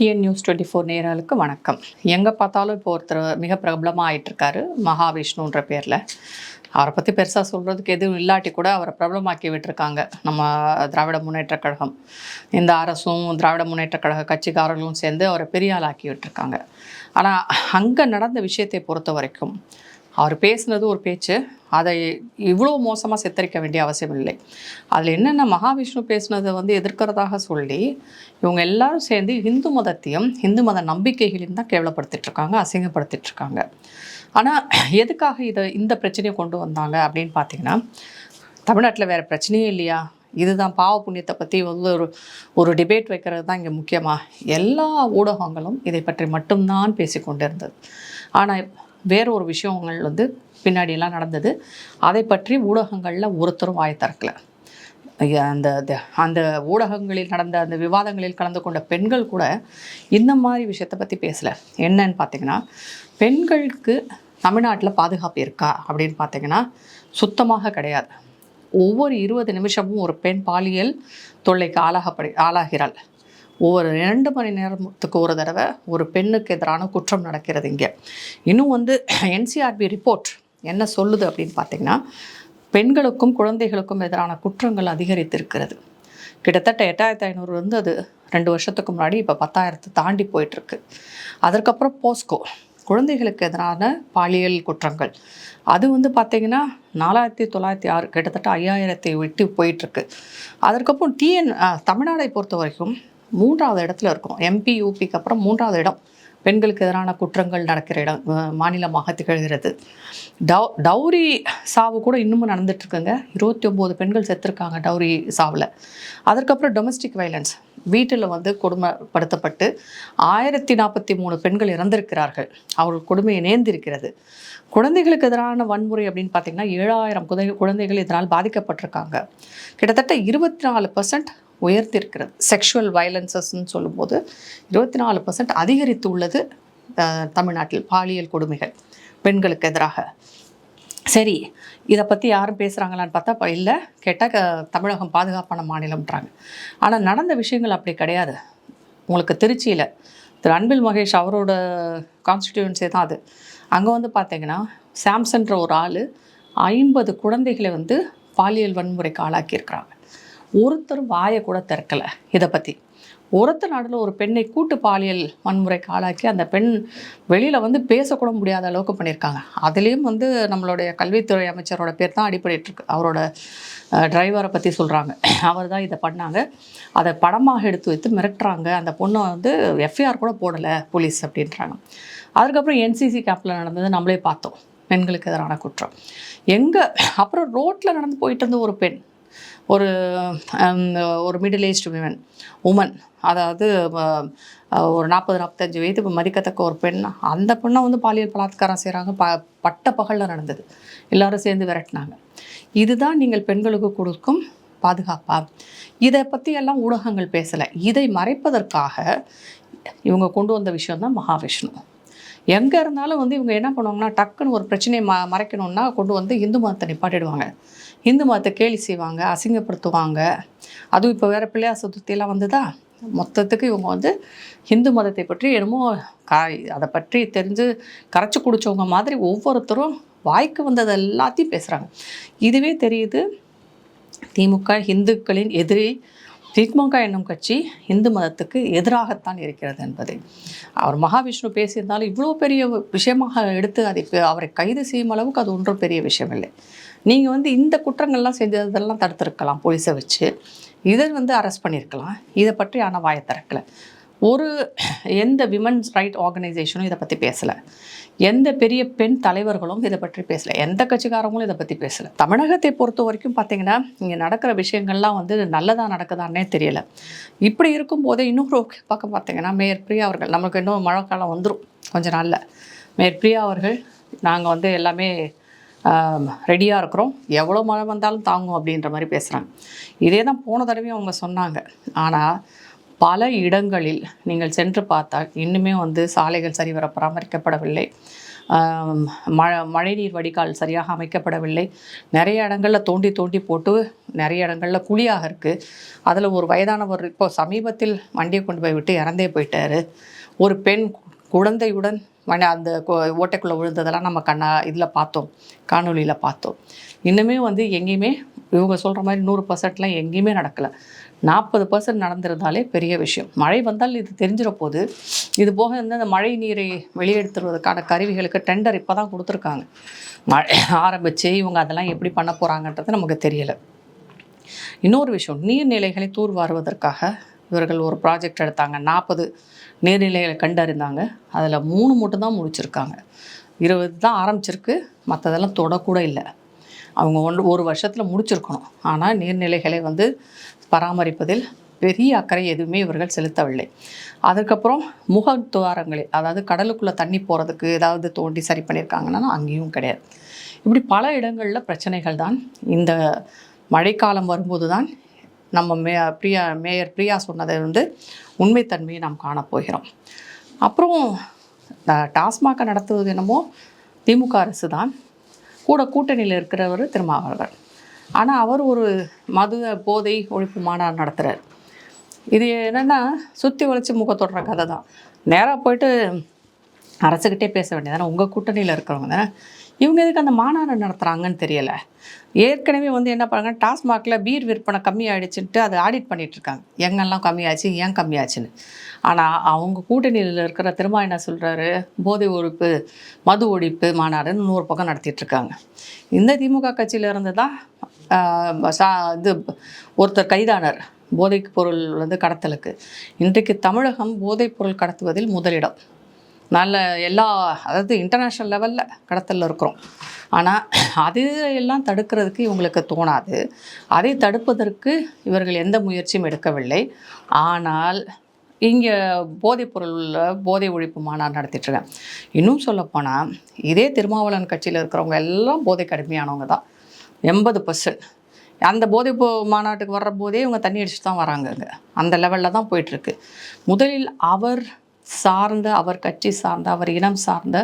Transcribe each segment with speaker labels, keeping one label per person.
Speaker 1: TN news twenty four நேரலுக்கு வணக்கம். எங்கே பார்த்தாலும் இப்போ ஒருத்தர் மிக பிரபலமாக ஆகிட்டுருக்காரு மகாவிஷ்ணுன்ற பேரில். அவரை பற்றி பெருசாக சொல்கிறதுக்கு எதுவும் இல்லாட்டி கூட அவரை பிரபலமாக்கி விட்டுருக்காங்க நம்ம திராவிட முன்னேற்றக் கழகம். இந்த அரசும் திராவிட முன்னேற்றக் கழக கட்சிக்காரர்களும் சேர்ந்து அவரை பெரிய ஆளாக்கி விட்டுருக்காங்க. ஆனால் அங்கே நடந்த விஷயத்தை பொறுத்த வரைக்கும் அவர் பேசுனது ஒரு பேச்சு. அதை இவ்வளோ மோசமாக சித்தரிக்க வேண்டிய அவசியம் இல்லை. அதில் என்னென்ன மகாவிஷ்ணு பேசுனதை வந்து எதிர்க்கிறதாக சொல்லி இவங்க எல்லாரும் சேர்ந்து இந்து மதத்தையும் இந்து மத நம்பிக்கைகளையும் தான் கேவலப்படுத்திட்டு இருக்காங்க அசிங்கப்படுத்திட்டு இருக்காங்க. ஆனால் எதுக்காக இதை இந்த பிரச்சனையை கொண்டு வந்தாங்க அப்படின்னு பார்த்தீங்கன்னா தமிழ்நாட்டில் வேறு பிரச்சனையே இல்லையா? இதுதான் பாவ புண்ணியத்தை பற்றி வந்து ஒரு ஒரு டிபேட் வைக்கிறது தான் இங்கே முக்கியமாக எல்லா ஊடகங்களும் இதை பற்றி மட்டும்தான் பேசிக்கொண்டிருந்தது. ஆனால் வேற ஒரு விஷயங்கள் வந்து பின்னாடியெல்லாம் நடந்தது. அதை பற்றி ஊடகங்களில் ஒருத்தரும் வாய் திறக்கல. அந்த த- அந்த ஊடகங்களில் நடந்த அந்த விவாதங்களில் கலந்து கொண்ட பெண்கள் கூட இந்த மாதிரி விஷயத்தை பற்றி பேசலை. என்னன்னு பார்த்தீங்கன்னா பெண்களுக்கு தமிழ்நாட்டில் பாதுகாப்பு இருக்கா அப்படின்னு பார்த்தீங்கன்னா சுத்தமாக கிடையாது. ஒவ்வொரு இருபது நிமிஷமும் ஒரு பெண் பாலியல் தொல்லைக்கு ஆளாகப்படு ஆளாகிறாள். ஒவ்வொரு இரண்டு மணி நேரத்துக்கு ஒரு தடவை ஒரு பெண்ணுக்கு எதிரான குற்றம் நடக்கிறது இங்கே. இன்னும் வந்து என்சிஆர்பி ரிப்போர்ட் என்ன சொல்லுது அப்படின்னு பார்த்தீங்கன்னா பெண்களுக்கும் குழந்தைகளுக்கும் எதிரான குற்றங்கள் அதிகரித்திருக்கிறது. கிட்டத்தட்ட எட்டாயிரத்தி ஐநூறு வந்து அது ரெண்டு வருஷத்துக்கு முன்னாடி இப்போ பத்தாயிரத்தை தாண்டி போயிட்டுருக்கு. அதற்கப்புறம் போஸ்கோ குழந்தைகளுக்கு எதிரான பாலியல் குற்றங்கள். அது வந்து பார்த்திங்கன்னா நாலாயிரத்தி தொள்ளாயிரத்தி ஆறு கிட்டத்தட்ட ஐயாயிரத்தை விட்டு போயிட்டுருக்கு. அதற்கப்புறம் டிஎன் தமிழ்நாடை பொறுத்த வரைக்கும் மூன்றாவது இடத்துல இருக்கும். எம்பி யூபிக்கு அப்புறம் மூன்றாவது இடம். பெண்களுக்கு எதிரான குற்றங்கள் நடக்கிற இடம் மாநிலமாக திகழ்கிறது. டவ் டவுரி சாவு கூட இன்னமும் நடந்துட்டுருக்குங்க. இருபத்தி ஒம்பது பெண்கள் செத்துருக்காங்க டவுரி சாவில். அதற்கப்புறம் டொமஸ்டிக் வைலன்ஸ் வீட்டில் வந்து கொடுமைப்படுத்தப்பட்டு ஆயிரத்தி நாற்பத்தி மூணு பெண்கள் இறந்திருக்கிறார்கள். அவர்கள் கொடுமையை நேர்ந்திருக்கிறது. குழந்தைகளுக்கு எதிரான வன்முறை அப்படின்னு பார்த்தீங்கன்னா ஏழாயிரம் குழந்தை குழந்தைகள் இதனால் பாதிக்கப்பட்டிருக்காங்க. கிட்டத்தட்ட இருபத்தி நாலு பர்சன்ட் உயர்த்திருக்கிறது. செக்ஷுவல் வயலன்சஸ்ன்னு சொல்லும்போது இருபத்தி நாலு பர்சன்ட் அதிகரித்து உள்ளது தமிழ்நாட்டில் பாலியல் கொடுமைகள் பெண்களுக்கு எதிராக. சரி இதை பற்றி யாரும் பேசுகிறாங்களான்னு பார்த்தா இல்லை கேட்டால் க- தமிழகம் பாதுகாப்பான மாநிலம்ன்றாங்க. ஆனால் நடந்த விஷயங்கள் அப்படி கிடையாது. உங்களுக்கு திருச்சியில் திரு. அன்பில் மகேஷ் அவரோட கான்ஸ்டிடியூன்சி தான் அது. அங்கே வந்து பார்த்தீங்கன்னா சாம்சன்ற ஒரு ஆள் ஐம்பது குழந்தைகளை வந்து பாலியல் வன்முறைக்கு ஆளாக்கியிருக்கிறாங்க. ஒருத்தர் வாயை கூட திறக்கலை இதை பற்றி ஒருத்தர் நாட்டில் ஒரு பெண்ணை கூட்டு பாலியல் வன்முறைக்கு ஆளாக்கி அந்த பெண் வெளியில் வந்து பேசக்கூட முடியாத அளவுக்கு பண்ணியிருக்காங்க. அதுலேயும் வந்து நம்மளுடைய கல்வித்துறை அமைச்சரோட பேர் தான் அடிப்படையிட்டிருக்கு அவரோட டிரைவரை பற்றி சொல்கிறாங்க அவர் தான் இதை பண்ணாங்க. அதை படமாக எடுத்து வைத்து மிரட்டுறாங்க. அந்த பொண்ணை வந்து எஃப்ஐஆர் கூட போடலை போலீஸ் அப்படின்றாங்க. அதுக்கப்புறம் என்சிசி கேம்பில் நடந்தது நம்மளே பார்த்தோம். பெண்களுக்கு எதிரான குற்றம். எங்கே அப்புறம் ரோட்டில் நடந்து போயிட்டு இருந்த ஒரு பெண் ஒரு um, ஒரு மிடில் ஏஜ் விமன் உமன் அதாவது ஒரு நாற்பது நாற்பத்தஞ்சு வயது இப்போ மதிக்கத்தக்க ஒரு பெண். அந்த பெண்ணை வந்து பாலியல் பலாத்காரம் செய்கிறாங்க ப பட்ட பகலில் நடந்தது. எல்லாரும் சேர்ந்து விரட்டினாங்க. இதுதான் நீங்கள் பெண்களுக்கு கொடுக்கும் பாதுகாப்பா? இதை பற்றி எல்லாம் ஊடகங்கள் பேசலை. இதை மறைப்பதற்காக இவங்க கொண்டு வந்த விஷயம் தான் மகாவிஷ்ணு. எங்கே இருந்தாலும் வந்து இவங்க என்ன பண்ணுவாங்கன்னா டக்குன்னு ஒரு பிரச்சனையை ம மறைக்கணும்னா கொண்டு வந்து இந்து மதத்தை நிப்பாட்டிடுவாங்க. இந்து மதத்தை கேலி செய்வாங்க அசிங்கப்படுத்துவாங்க. அதுவும் இப்போ வேறு பிள்ளையார் சதுர்த்தியெல்லாம் வந்ததா? மொத்தத்துக்கு இவங்க வந்து இந்து மதத்தை பற்றி என்னமோ கா அதை பற்றி தெரிஞ்சு கரைச்சி குடிச்சவங்க மாதிரி ஒவ்வொருத்தரும் வாய்க்கு வந்தது எல்லாத்தையும் பேசுகிறாங்க இதுவே தெரியுது திமுக இந்துக்களின் எதிரி திமுக என்னும் கட்சி இந்து மதத்துக்கு எதிராகத்தான் இருக்கிறது என்பதை. அவர் மகாவிஷ்ணு பேசியிருந்தாலும் இவ்வளோ பெரிய விஷயமாக எடுத்து அதை அவரை கைது செய்யும் அளவுக்கு அது ஒன்றும் பெரிய விஷயம் இல்லை நீங்கள் வந்து இந்த குற்றங்கள்லாம் செஞ்சதெல்லாம் தடுத்துருக்கலாம் போலீஸை வச்சு. இதை வந்து அரெஸ்ட் பண்ணியிருக்கலாம். இதை பற்றி ஆனால் வாயை திறக்கலை. ஒரு எந்த விமன்ஸ் ரைட் ஆர்கனைசேஷனும் இதை பற்றி பேசலை. எந்த பெரிய பெண் தலைவர்களும் இதை பற்றி பேசலை. எந்த கட்சிக்காரங்களும் இதை பற்றி பேசலை. தமிழகத்தை பொறுத்த வரைக்கும் பார்த்திங்கன்னா இங்கே நடக்கிற விஷயங்கள்லாம் வந்து நல்லதாக நடக்குதான்னே தெரியலை. இப்படி இருக்கும்போதே இன்னொரு பக்கம் பார்த்தீங்கன்னா மேயர் பிரியா அவர்கள் நமக்கு இன்னும் மழை காலம் வந்துடும் கொஞ்ச நாளில். மேயர் பிரியா அவர்கள் நாங்கள் வந்து எல்லாமே ரெடியாக இருக்கிறோம். எவ்வளோ மழை வந்தாலும் தாங்கும் அப்படின்ற மாதிரி பேசுகிறாங்க இதே தான் போன தடவையும் அவங்க சொன்னாங்க. ஆனால் பல இடங்களில் நீங்கள் சென்று பார்த்தால் இன்னுமே வந்து சாலைகள் சரிவர பராமரிக்கப்படவில்லை. மழை மழைநீர் வடிகால் சரியாக அமைக்கப்படவில்லை. நிறைய இடங்களில் தோண்டி தோண்டி போட்டு நிறைய இடங்களில் குழியாக இருக்குது அதில் ஒரு வயதானவர் இப்போ சமீபத்தில் வண்டியை கொண்டு போய் விட்டு இறந்தே போயிட்டார். ஒரு பெண் குழந்தையுடன் மன அந்த ஓட்டைக்குள்ளே விழுந்ததெல்லாம் நம்ம கண்ணா இதில் பார்த்தோம். காணொலியில் பார்த்தோம். இன்னுமே வந்து எங்கேயுமே இவங்க சொல்கிற மாதிரி நூறு பர்சன்ட்லாம் எங்கேயுமே நடக்கலை. நாற்பது பர்சன்ட் நடந்திருந்தாலே பெரிய விஷயம். மழை வந்தால் இது தெரிஞ்சிட போது இது போக வந்து அந்த மழை நீரை வெளியெடுத்துறதுக்கான கருவிகளுக்கு டெண்டர் இப்போ தான் கொடுத்துருக்காங்க. மழை ஆரம்பித்து இவங்க அதெல்லாம் எப்படி பண்ண போகிறாங்கன்றது நமக்கு தெரியலை. இன்னொரு விஷயம் நீர்நிலைகளை தூர்வாருவதற்காக இவர்கள் ஒரு ப்ராஜெக்ட் எடுத்தாங்க. நாற்பது நீர்நிலைகளை கண்டறிந்தாங்க. அதில் மூணு மட்டும் தான் முடிச்சிருக்காங்க. இருபது தான் ஆரம்பிச்சிருக்கு. மற்றதெல்லாம் தொடக்கூட இல்லை. அவங்க ஒன்று ஒரு வருஷத்தில் முடிச்சிருக்கணும். ஆனால் நீர்நிலைகளை வந்து பராமரிப்பதில் பெரிய அக்கறை எதுவுமே இவர்கள் செலுத்தவில்லை. அதுக்கப்புறம் முகத்துவாரங்களில் அதாவது கடலுக்குள்ளே தண்ணி போகிறதுக்கு ஏதாவது தோண்டி சரி பண்ணியிருக்காங்கன்னா அங்கேயும் கிடையாது. இப்படி பல இடங்களில் பிரச்சனைகள் தான். இந்த மழைக்காலம் வரும்போது தான் நம்ம மே பிரியா மேயர் பிரியா சொன்னதை வந்து உண்மைத்தன்மையை நாம் காணப்போகிறோம் அப்புறம் டாஸ்மாகை நடத்துவது என்னமோ திமுக அரசு தான் கூட கூட்டணியில் இருக்கிறவர் திருமாவளவன். ஆனால் அவர் ஒரு மது போதை ஒழிப்பு மாநாடு நடத்துகிறார் இது என்னென்னா சுற்றி வளைச்சி முகத்தொடுற கதை தான் நேராக போயிட்டு அரசுக்கிட்டே பேச வேண்டியதானே உங்கள் கூட்டணியில் இருக்கிறவங்க தானே? இவங்க எதுக்கு அந்த மாநாடு நடத்துகிறாங்கன்னு தெரியலை. ஏற்கனவே வந்து என்ன பண்ணுறாங்க டாஸ்மாகில் பீர் விற்பனை கம்மியாயிடுச்சுன்ட்டு அதை ஆடிட் பண்ணிகிட்ருக்காங்க இருக்காங்க. எங்கெல்லாம் கம்மியாச்சு ஏன் கம்மியாச்சுன்னு. ஆனால் அவங்க கூட்டணியில் இருக்கிற திரும்ப என்ன சொல்கிறாரு போதை ஒழிப்பு மது ஒழிப்பு மாநாடுன்னு இன்னொரு பக்கம் நடத்திட்டு இருக்காங்க. இந்த திமுக கட்சியிலேருந்து தான் சா- இது ஒருத்தர் கைதானர் போதைப் பொருள் வந்து கடத்தலுக்கு. இன்றைக்கு தமிழகம் போதைப் பொருள் கடத்துவதில் முதலிடம். நல்ல எல்லா அதாவது இன்டர்நேஷ்னல் லெவலில் கடத்தலில் இருக்கிறோம். ஆனால் அது எல்லாம் தடுக்கிறதுக்கு இவங்களுக்கு தோணாது. அதை தடுப்பதற்கு இவர்கள் எந்த முயற்சியும் எடுக்கவில்லை. ஆனால் இங்கே போதைப்பொருள் போதை ஒழிப்பு மாநாடு நடத்திட்டுருக்கேன் இன்னும் சொல்லப்போனால் இதே திருமாவளவன் கட்சியில் இருக்கிறவங்க எல்லாம் போதை கடுமையானவங்க தான். எண்பது பர்சன்ட் அந்த போதை போ மாநாட்டுக்கு வர்ற போதே இவங்க தண்ணி அடிச்சுட்டு தான் வராங்க அங்கே அந்த லெவலில் தான் போயிட்டுருக்கு. முதலில் அவர் சார்ந்த அவர் கட்சி சார்ந்த அவர் இனம் சார்ந்த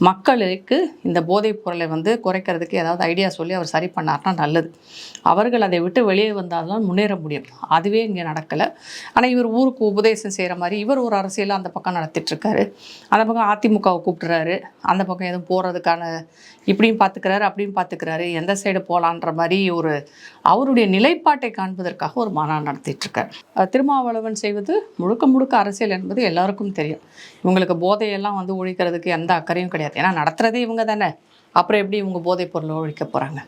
Speaker 1: மக்களுக்கு இந்த போதைப் பொருளை வந்து குறைக்கிறதுக்கு ஏதாவது ஐடியா சொல்லி அவர் சரி பண்ணார்னா நல்லது. அவர்கள் அதை விட்டு வெளியே வந்தால்தான் முன்னேற முடியும். அதுவே இங்கே நடக்கலை. ஆனால் இவர் ஊருக்கு உபதேசம் செய்கிற மாதிரி இவர் ஒரு அரசியல் அந்த பக்கம் நடத்திட்டுருக்காரு. அந்த பக்கம் அதிமுகவை கூப்பிட்றாரு அந்த பக்கம் எதுவும் போகிறதுக்கான இப்படியும் பார்த்துக்கிறாரு அப்படியும் பார்த்துக்கிறாரு எந்த சைடு போகலான்ற மாதிரி ஒரு அவருடைய நிலைப்பாட்டை காண்பதற்காக ஒரு மாநாடு நடத்திட்டுருக்கார். திருமாவளவன் செய்வது முழுக்க முழுக்க அரசியல் என்பது எல்லாருக்கும் தெரியும். இவங்களுக்கு போதையெல்லாம் வந்து ஒழிக்கிறதுக்கு எந்த அக்கறையும் கிடையாது. ஏன்னா நடத்துறதே இவங்க தானே. அப்புறம் எப்படி இவங்க போதைப் பொருளை ஒழிக்க போகிறாங்க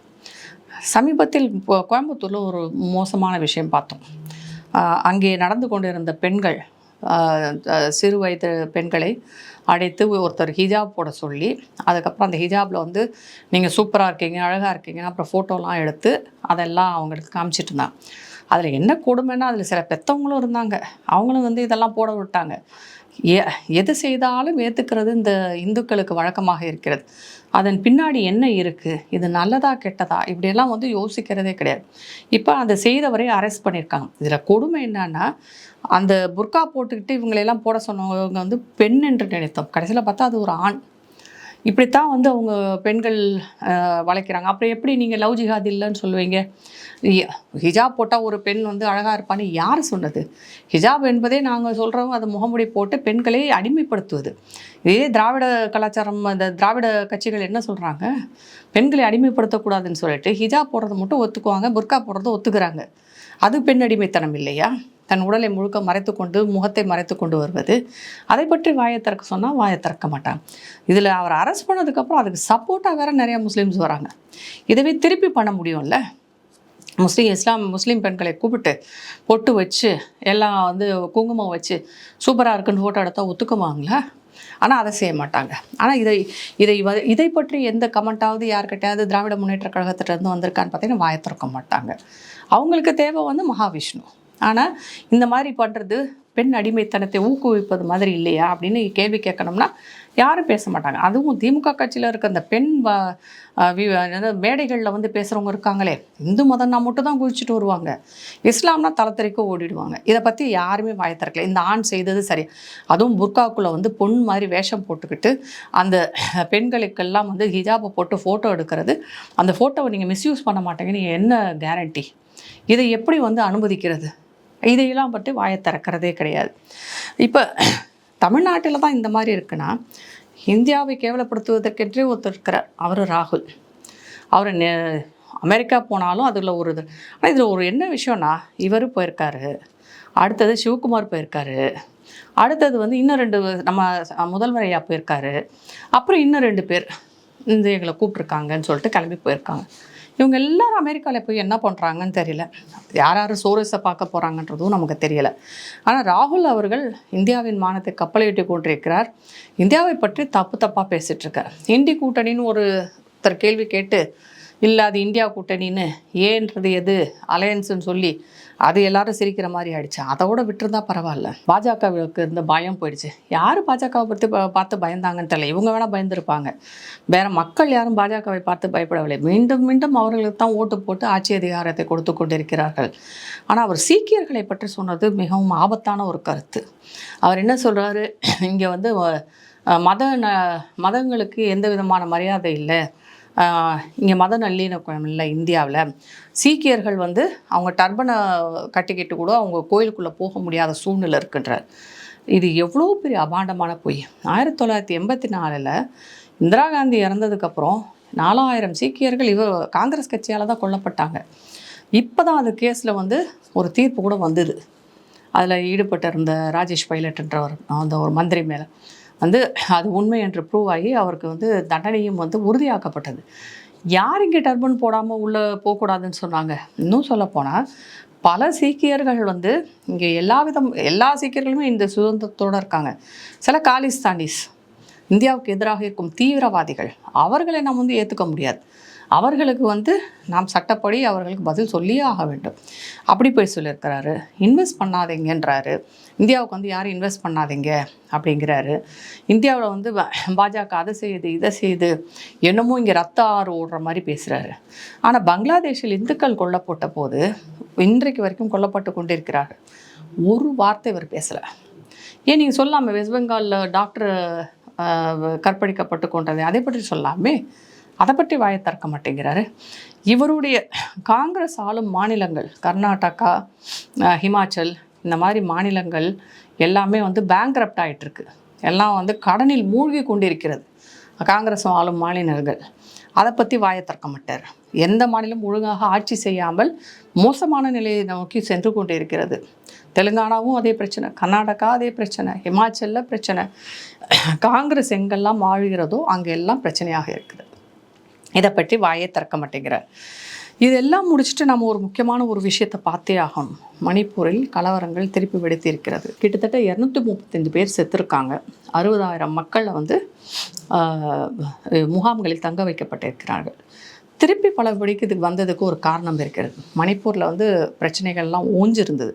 Speaker 1: சமீபத்தில் இப்போ கோயம்புத்தூரில் ஒரு மோசமான விஷயம் பார்த்தோம். அங்கே நடந்து கொண்டிருந்த பெண்கள் சிறு வயது பெண்களை அழைத்து ஒருத்தர் ஹிஜாப் போட சொல்லி அதுக்கப்புறம் அந்த ஹிஜாபில் வந்து நீங்கள் சூப்பராக இருக்கீங்க அழகாக இருக்கீங்க. அப்புறம் ஃபோட்டோலாம் எடுத்து அதெல்லாம் அவங்களுக்கு காமிச்சிட்டு இருந்தாங்க. அதில் என்ன கொடுமைன்னா அதில் சில பெற்றவங்களும் இருந்தாங்க. அவங்களும் வந்து இதெல்லாம் போட விட்டாங்க. எ எது செய்தாலும் ஏற்றுக்கிறது இந்த இந்துக்களுக்கு வழக்கமாக இருக்கிறது. அதன் பின்னாடி என்ன இருக்குது இது நல்லதா கெட்டதா? இப்படியெல்லாம் வந்து யோசிக்கிறதே கிடையாது. இப்போ அதை செய்தவரை அரெஸ்ட் பண்ணியிருக்காங்க. இதில் கொடுமை என்னன்னா அந்த புர்கா போட்டுக்கிட்டு இவங்களையெல்லாம் போட சொன்னவங்க வந்து பெண் என்று நினைத்தோம். கடைசியில் பார்த்தா அது ஒரு ஆண். இப்படித்தான் வந்து அவங்க பெண்கள் வளைக்கிறாங்க அப்புறம் எப்படி நீங்கள் லவ் ஜிஹாத் இல்லைன்னு சொல்லுவீங்க? ஹிஜாப் போட்டால் ஒரு பெண் வந்து அழகாக இருப்பான்னு யார் சொன்னது? ஹிஜாப் என்பதே நாங்கள் சொல்கிறோம் அது முகமுடி போட்டு பெண்களை அடிமைப்படுத்துவது. இதே திராவிட கலாச்சாரம் அந்த திராவிட கட்சிகள் என்ன சொல்கிறாங்க பெண்களை அடிமைப்படுத்தக்கூடாதுன்னு சொல்லிட்டு ஹிஜாப் போடுறத மட்டும் ஒத்துக்குவாங்க புர்கா போடுறத ஒத்துக்கிறாங்க. அது பெண் அடிமைத்தனம் இல்லையா? தன் உடலை முழுக்க மறைத்து கொண்டு முகத்தை மறைத்து கொண்டு வருவது. அதை பற்றி வாயை திறக்க சொன்னால் வாயை திறக்க மாட்டாங்க. இதில் அவர் அரெஸ்ட் பண்ணதுக்கப்புறம் அதுக்கு சப்போர்ட்டாக வேறு நிறையா முஸ்லீம்ஸ் வராங்க. இதுவே திருப்பி பண்ண முடியும்ல? முஸ்லீம் இஸ்லாம் முஸ்லீம் பெண்களை கூப்பிட்டு பொட்டு வச்சு எல்லாம் வந்து குங்குமம் வச்சு சூப்பராக இருக்குன்னு ஃபோட்டோ எடுத்தால் ஒத்துக்குவாங்களா? ஆனால் அதை செய்ய மாட்டாங்க. ஆனால் இதை இதை வ- இதை பற்றி எந்த கமெண்ட்டாவது யார்கிட்டயாவது திராவிட முன்னேற்ற கழகத்திலேருந்து வந்திருக்கான்னு பார்த்தீங்கன்னா வாயை திறக்க மாட்டாங்க. அவங்களுக்கு தேவை வந்து மகாவிஷ்ணு. ஆனால் இந்த மாதிரி பண்ணுறது பெண் அடிமைத்தனத்தை ஊக்குவிப்பது மாதிரி இல்லையா? அப்படின்னு கேள்வி கேட்கணும்னா யாரும் பேச மாட்டாங்க. அதுவும் திமுக கட்சியில் இருக்க அந்த பெண் வ- மேடைகளில் வந்து பேசுகிறவங்க இருக்காங்களே இந்து மதம்னா மட்டும் தான் குதிச்சுட்டு வருவாங்க. இஸ்லாம்னா தலத்தறிக்க ஓடிடுவாங்க. இதை பற்றி யாருமே வாய திறக்கல. இந்த ஆண் செய்தது சரி. அதுவும் புர்காக்குள்ளே வந்து பொன் மாதிரி வேஷம் போட்டுக்கிட்டு அந்த பெண்களுக்கெல்லாம் வந்து ஹிஜாபை போட்டு ஃபோட்டோ எடுக்கிறது. அந்த ஃபோட்டோவை நீங்கள் மிஸ்யூஸ் பண்ண மாட்டீங்கன்னு என்ன கேரண்டி இதை எப்படி வந்து அனுமதிக்கிறது? இதையெல்லாம் பற்றி வாயை திறக்கிறதே கிடையாது. இப்போ தமிழ்நாட்டில் தான் இந்த மாதிரி இருக்குன்னா இந்தியாவை கேவலப்படுத்துவதற்கென்றே ஒருத்தர் இருக்கிறார் அவர் ராகுல். அவர் நெ அமெரிக்கா போனாலும் அதில் ஒரு இது. ஆனால் இதில் ஒரு என்ன விஷயம்னா இவர் போயிருக்காரு. அடுத்தது சிவகுமார் போயிருக்காரு. அடுத்தது வந்து இன்னும் ரெண்டு நம்ம முதல்வரையாக போயிருக்காரு. அப்புறம் இன்னும் ரெண்டு பேர் இந்த எங்களை கூப்பிட்ருக்காங்கன்னு சொல்லிட்டு கிளம்பி போயிருக்காங்க. இவங்க எல்லாரும் அமெரிக்காவில் போய் என்ன பண்ணுறாங்கன்னு தெரியல. யார் யார் சோரஸை பார்க்க போகிறாங்கன்றதும் நமக்கு தெரியல. ஆனால் ராகுல் அவர்கள் இந்தியாவின் மானத்தை கப்பலையிட்டு கொண்டிருக்கிறார். இந்தியாவை பற்றி தப்பு தப்பாக பேசிகிட்ருக்கார் இந்தி கூட்டணின்னு ஒருத்தர் கேள்வி கேட்டு இல்லை அது இந்தியா கூட்டணின்னு ஏன்றது எது? அலையன்ஸுன்னு சொல்லி அது எல்லாரும் சிரிக்கிற மாதிரி ஆயிடுச்சு. அதோட விட்டுருந்தா பரவாயில்ல. பாஜகவுக்கு இருந்த பயம் போயிடுச்சு. யார் பாஜகவை பற்றி பார்த்து பயந்தாங்கன்னு தெரியல. இவங்க வேணால் பயந்துருப்பாங்க. வேற மக்கள் யாரும் பாஜகவை பார்த்து பயப்படவில்லை. மீண்டும் மீண்டும் அவர்களுக்கு தான் ஓட்டு போட்டு ஆட்சி அதிகாரத்தை கொடுத்து கொண்டிருக்கிறார்கள். ஆனால் அவர் சீக்கியர்களை பற்றி சொன்னது மிகவும் ஆபத்தான ஒரு கருத்து. அவர் என்ன சொல்கிறாரு இங்கே வந்து மத ந- மதங்களுக்கு எந்த விதமான மரியாதை இல்லை. இங்கே மத நல்லிணக்கம் இல்லை இந்தியாவில். சீக்கியர்கள் வந்து அவங்க டர்பனை கட்டிக்கிட்டு கூட அவங்க கோயிலுக்குள்ளே போக முடியாத சூழ்நிலை இருக்கின்றார். இது எவ்வளோ பெரிய அபாண்டமான பொய். ஆயிரத்தி தொள்ளாயிரத்தி எண்பத்தி நாலில் இந்திரா காந்தி இறந்ததுக்கப்புறம் நாலாயிரம் சீக்கியர்கள் இவ காங்கிரஸ் கட்சியால் தான் கொல்லப்பட்டாங்க. இப்போ தான் அது கேஸில் வந்து ஒரு தீர்ப்பு கூட வந்தது. அதில் ஈடுபட்டிருந்த ராஜேஷ் பைலட்ன்றவர் அந்த ஒரு மந்திரி மேலே. வந்து அது உண்மை என்று ப்ரூவ் ஆகி அவருக்கு வந்து தண்டனையும் வந்து உறுதியாக்கப்பட்டது. யார் இங்கே டர்பன் போடாமல் உள்ளே போகக்கூடாதுன்னு சொன்னாங்க? இன்னும் சொல்லப்போனால் பல சீக்கியர்கள் வந்து இங்கே எல்லா விதம் எல்லா சீக்கியர்களுமே இந்த சுதந்திரத்தோடு இருக்காங்க. சில காலிஸ்தானிஸ் இந்தியாவுக்கு எதிராக இருக்கும் தீவிரவாதிகள் அவர்களை நம்ம வந்து ஏற்றுக்க முடியாது. அவர்களுக்கு வந்து நாம் சட்டப்படி அவர்களுக்கு பதில் சொல்லியே ஆக வேண்டும். அப்படி போய் சொல்லியிருக்கிறாரு. இன்வெஸ்ட் பண்ணாதீங்கன்றாரு. இந்தியாவுக்கு வந்து யாரும் இன்வெஸ்ட் பண்ணாதீங்க அப்படிங்கிறாரு. இந்தியாவில் வந்து பாஜக அதை செய்யுது இதை செய்யுது. என்னமோ இங்கே ரத்த ஆறு ஓடுற மாதிரி பேசுகிறாரு ஆனால் பங்களாதேஷில் இந்துக்கள் கொல்லப்பட்ட போது இன்றைக்கு வரைக்கும் கொல்லப்பட்டு கொண்டிருக்கிறார்கள். ஒரு வார்த்தை இவர் பேசலை. ஏன் நீங்கள் சொல்லாமல் வெஸ்ட் பெங்காலில் டாக்டர் கற்பழிக்கப்பட்டு கொண்டது அதை பற்றி சொல்லாமே? அதை பற்றி வாயை திறக்க மாட்டேங்கிறாரு. இவருடைய காங்கிரஸ் ஆளும் மாநிலங்கள் கர்நாடகா ஹிமாச்சல் இந்த மாதிரி மாநிலங்கள் எல்லாமே வந்து பேங்க்ரப்ட் ஆயிட்டிருக்கு. எல்லாம் வந்து கடனில் மூழ்கி கொண்டிருக்கிறது காங்கிரஸ் ஆளும் மாநிலங்கள். அதை பற்றி வாயை திறக்க மாட்டார். எந்த மாநிலம் ஒழுங்காக ஆட்சி செய்யாமல் மோசமான நிலையை நோக்கி சென்று கொண்டு இருக்கிறது தெலுங்கானாவும் அதே பிரச்சனை கர்நாடகா அதே பிரச்சனை ஹிமாச்சலில் பிரச்சனை. காங்கிரஸ் எங்கெல்லாம் ஆழ்கிறதோ அங்கெல்லாம் பிரச்சனையாக இருக்குது. இதை பற்றி வாயே திறக்க மாட்டேங்கிறார். இதெல்லாம் முடிச்சுட்டு நம்ம ஒரு முக்கியமான ஒரு விஷயத்தை பார்த்தே ஆகணும். மணிப்பூரில் கலவரங்கள் திருப்பி வெடித்து இருக்கிறது கிட்டத்தட்ட இரநூத்தி முப்பத்தஞ்சு பேர் செத்துருக்காங்க. அறுபதாயிரம் மக்களை வந்து முகாம்களில் தங்க வைக்கப்பட்டிருக்கிறார்கள். திருப்பி பல வெடிக்கிறதுக்கு வந்ததுக்கு ஒரு காரணம் இருக்கிறது. மணிப்பூரில் வந்து பிரச்சனைகள்லாம் ஓஞ்சிருந்தது.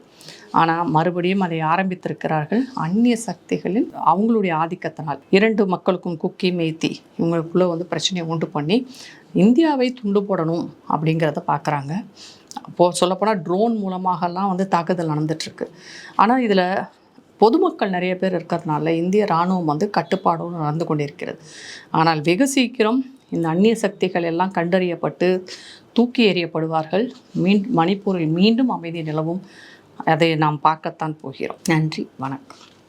Speaker 1: ஆனால் மறுபடியும் அதை ஆரம்பித்திருக்கிறார்கள் அந்நிய சக்திகளின் அவங்களுடைய ஆதிக்கத்தினால். இரண்டு மக்களுக்கும் குக்கி மேத்தி இவங்களுக்குள்ளே வந்து பிரச்சனையை உண்டு பண்ணி இந்தியாவை துண்டு போடணும் அப்படிங்கிறத பார்க்குறாங்க அப்போது சொல்லப்போனால் ட்ரோன் மூலமாகலாம் வந்து தாக்குதல் நடந்துட்டுருக்கு. ஆனால் இதில் பொதுமக்கள் நிறைய பேர் இருக்கிறதுனால இந்திய இராணுவம் வந்து கட்டுப்பாடோடு நடந்து கொண்டிருக்கிறது. ஆனால் வெகு சீக்கிரம் இந்த அந்நிய சக்திகள் எல்லாம் கண்டறியப்பட்டு தூக்கி எறியப்படுவார்கள். மீன் மணிப்பூரில் மீண்டும் அமைதி நிலவும் அதை நாம் பார்க்கத்தான் போகிறோம். நன்றி வணக்கம்.